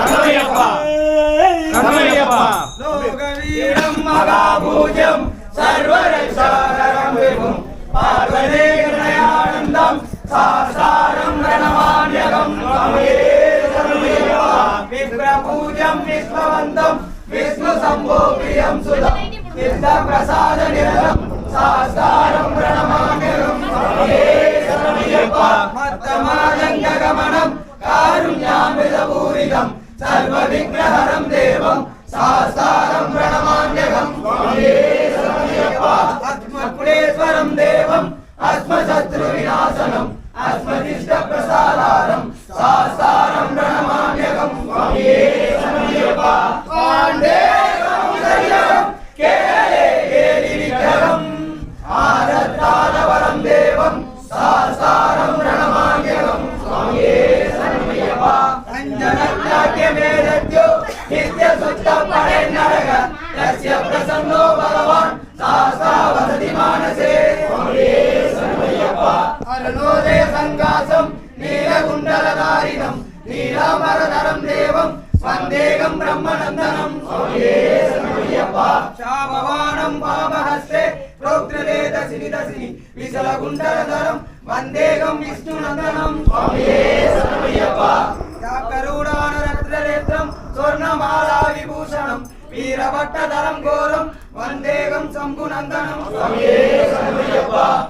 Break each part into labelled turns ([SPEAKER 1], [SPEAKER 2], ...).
[SPEAKER 1] కన్నయ్యప్ప కన్నయ్యప్ప లోకవీరం మహాభూజం సర్వరక్షాకరం విభుం పార్వదే కృతయానందం సాసారం రణమాన్యకం నమే విప్రపూజం విశ్వవంతం విష్ణు సంభో ప్రసాద నిరతం సాసారం ప్రణమా नित्यसुत्तपरे नरक तस्य प्रसन्नो भगवान् सासा वसति मानसे अरुणोदय सङ्कासं नीलकुण्डलधारिणं नीलामरधरं देवं वन्देकं ब्रह्मनन्दनं शामवानं पापहस्ते प्रोक्तवेदसिनि दसिनि विशलकुण्डलधरं वन्देकं विष्णुनन्दनं करुणानरत्ननेत्रं வீரபட்டதரம் கோரும் வந்தேகம் சம்புநந்தனம்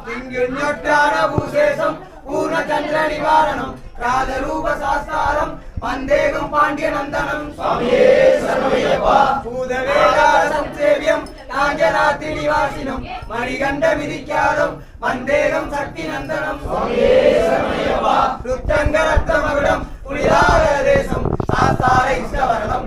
[SPEAKER 1] திங்கெண்ணொட்டான பூசேசம் பூர்ணச்சந்திர நிவாரணம் ராஜரூப சாஸ்தாரம் வந்தேகம் பாண்டிய நந்தனம். பூதவேதாரம் சேவியம் நாங்கராத்தி நிவாசினம் மணிகண்ட விதிக்காரம் வந்தேகம் சக்தி நந்தனம். ருத்தங்க ரத்தமகுடம் புனிதார தேசம் சாஸ்தார இஷ்டவரணம்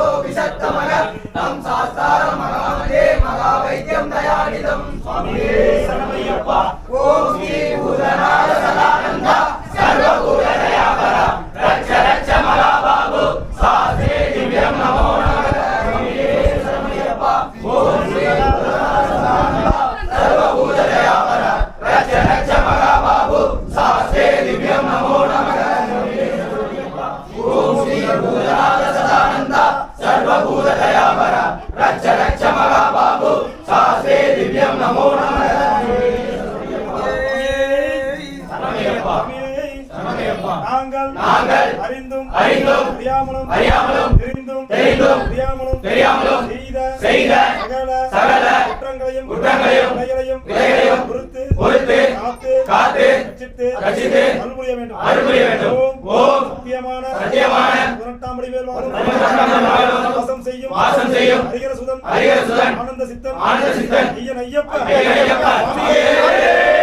[SPEAKER 2] நாங்கள்
[SPEAKER 1] நாங்கள்
[SPEAKER 2] அறிந்தும்
[SPEAKER 1] அறிந்தும்
[SPEAKER 2] அறியாமலும்
[SPEAKER 1] அறியாமலும்
[SPEAKER 2] தெரிந்தும்
[SPEAKER 1] தெரிந்தும்
[SPEAKER 2] தெரியாமலும்
[SPEAKER 1] தெரியாமலும்
[SPEAKER 2] செய்த
[SPEAKER 1] செய்த
[SPEAKER 2] சகல
[SPEAKER 1] சகல
[SPEAKER 2] குற்றங்களையும்
[SPEAKER 1] குற்றங்களையும்
[SPEAKER 2] விலைகளையும்
[SPEAKER 1] விலைகளையும்
[SPEAKER 2] பொறுத்து
[SPEAKER 1] பொறுத்து
[SPEAKER 2] காத்து
[SPEAKER 1] காத்து
[SPEAKER 2] ரட்சித்து
[SPEAKER 1] ரட்சித்து
[SPEAKER 2] வேண்டும்
[SPEAKER 1] அருள் புரிய வேண்டும்.
[SPEAKER 2] வாசம் செய்யும்.
[SPEAKER 1] வாசம் செய்யும்.
[SPEAKER 2] ஹரிகர சுதன்
[SPEAKER 1] ஹரிஹர சுதன்
[SPEAKER 2] ஆனந்த சித்தன்.
[SPEAKER 1] ஆனந்த சித்தன்.
[SPEAKER 2] ஐயன் ஐயப்ப
[SPEAKER 1] ஐயன் ஐயப்ப.